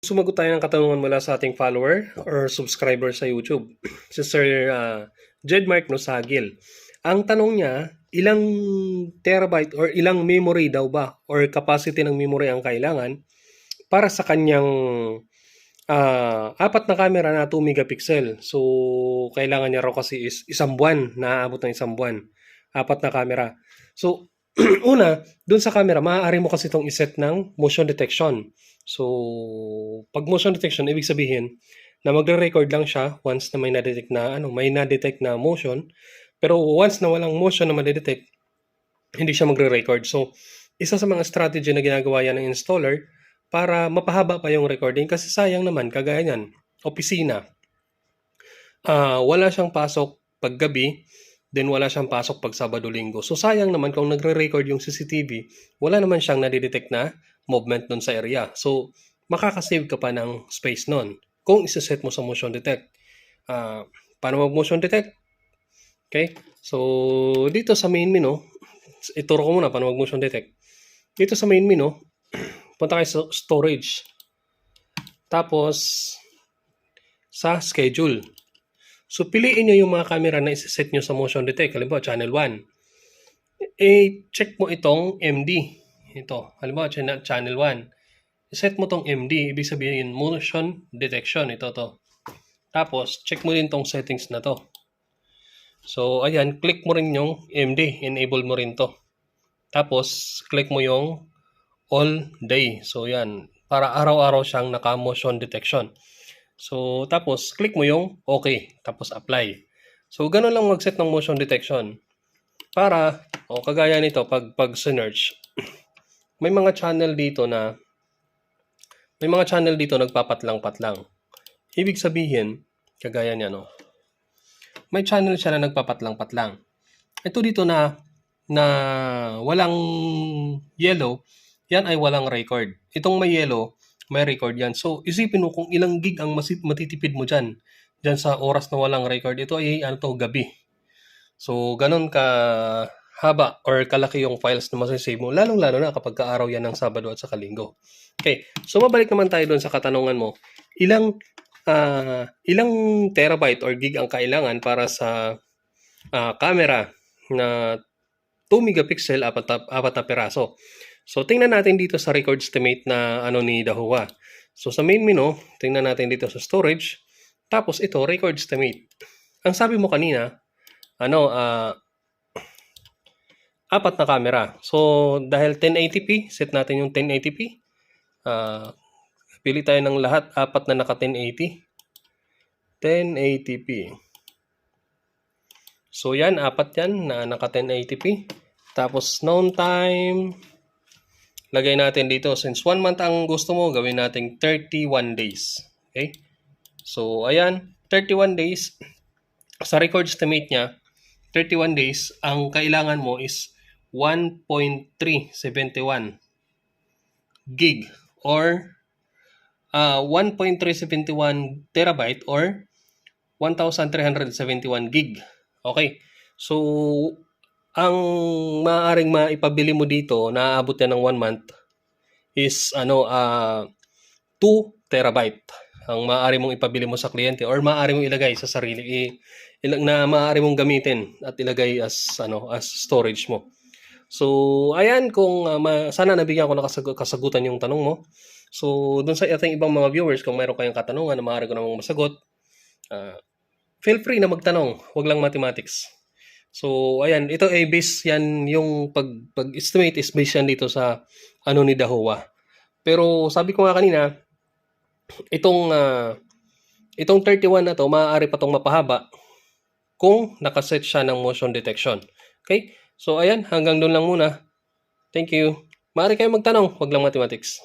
Sumagot tayo ng katanungan mula sa ating follower or subscriber sa YouTube, si Sir uh, Jedmark Nosagil. Ang tanong niya, ilang terabyte or ilang memory daw ba or capacity ng memory ang kailangan para sa kanyang uh, apat na camera na 2 megapixel. So, kailangan niya raw kasi is isang buwan, naaabot ng isang buwan. Apat na camera. So, una, dun sa camera, maaari mo kasi itong iset ng motion detection. So, pag motion detection, ibig sabihin na magre-record lang siya once na may na-detect na ano, may na-detect na motion. Pero once na walang motion na ma-detect, hindi siya magre-record. So, isa sa mga strategy na ginagawa yan ng installer para mapahaba pa yung recording kasi sayang naman kagaya niyan, opisina. Uh, wala siyang pasok pag gabi, then wala siyang pasok pag Sabado-Linggo. So sayang naman kung nagre-record yung CCTV, wala naman siyang nadidetect na movement nun sa area. So, makakasave ka pa ng space nun kung isa-set mo sa motion detect. Uh, paano mag-motion detect? Okay? So, dito sa main menu, ituro ko muna paano mag-motion detect. Dito sa main menu, punta kayo sa storage. Tapos, sa schedule. So, piliin nyo yung mga camera na isa-set nyo sa motion detect. Halimbawa, channel 1. I-check mo itong MD. Ito, halimbawa channel 1. Set mo tong MD, ibig sabihin motion detection. Ito to. Tapos, check mo din tong settings na to. So, ayan, click mo rin yung MD. Enable mo rin to. Tapos, click mo yung all day. So, yan. Para araw-araw siyang naka-motion detection. So, tapos, click mo yung OK. Tapos, apply. So, ganun lang mag-set ng motion detection. Para, o kagaya nito, pag, pag search, may mga channel dito na may mga channel dito nagpapatlang-patlang. Ibig sabihin, kagaya niya no. May channel siya na nagpapatlang-patlang. Ito dito na na walang yellow, yan ay walang record. Itong may yellow, may record yan. So, isipin mo kung ilang gig ang matitipid mo dyan. Dyan sa oras na walang record. Ito ay ano to, gabi. So, ganun ka haba or kalaki yung files na masasave mo, lalong-lalo na kapag kaaraw yan ng Sabado at sa Linggo. Okay, so mabalik naman tayo doon sa katanungan mo. Ilang uh, ilang terabyte or gig ang kailangan para sa uh, camera na 2 megapixel, apat na, apat na peraso. So, tingnan natin dito sa record estimate na ano ni Dahua. So, sa main menu, tingnan natin dito sa storage. Tapos, ito, record estimate. Ang sabi mo kanina, ano, uh, apat na camera. So, dahil 1080p, set natin yung 1080p. Uh, pili tayo ng lahat, apat na naka 1080. 1080p. So, yan, apat yan na naka 1080p. Tapos, known time, lagay natin dito. Since 1 month ang gusto mo, gawin natin 31 days. Okay? So, ayan, 31 days. Sa record estimate niya, 31 days, ang kailangan mo is 1.371 gig or uh, 1.371 terabyte or 1,371 gig. Okay. So, ang maaaring maipabili mo dito, naaabot yan ng 1 month, is ano, uh, 2 terabyte ang maaari mong ipabili mo sa kliyente or maaari mong ilagay sa sarili ilang na maaari mong gamitin at ilagay as ano as storage mo. So, ayan kung uh, ma- sana nabigyan ko na kasag- kasagutan yung tanong mo. So, dun sa ating ibang mga viewers, kung mayroon kayong katanungan na maaari ko namang masagot, uh, feel free na magtanong, wag lang mathematics. So, ayan, ito ay base yan, yung pag, pag-estimate is based yan dito sa ano ni Dahua. Pero sabi ko nga kanina, itong uh, itong 31 na to, maaari pa tong mapahaba kung nakaset siya ng motion detection. Okay? So, ayan, hanggang doon lang muna. Thank you. Maaari kayo magtanong, wag lang mathematics.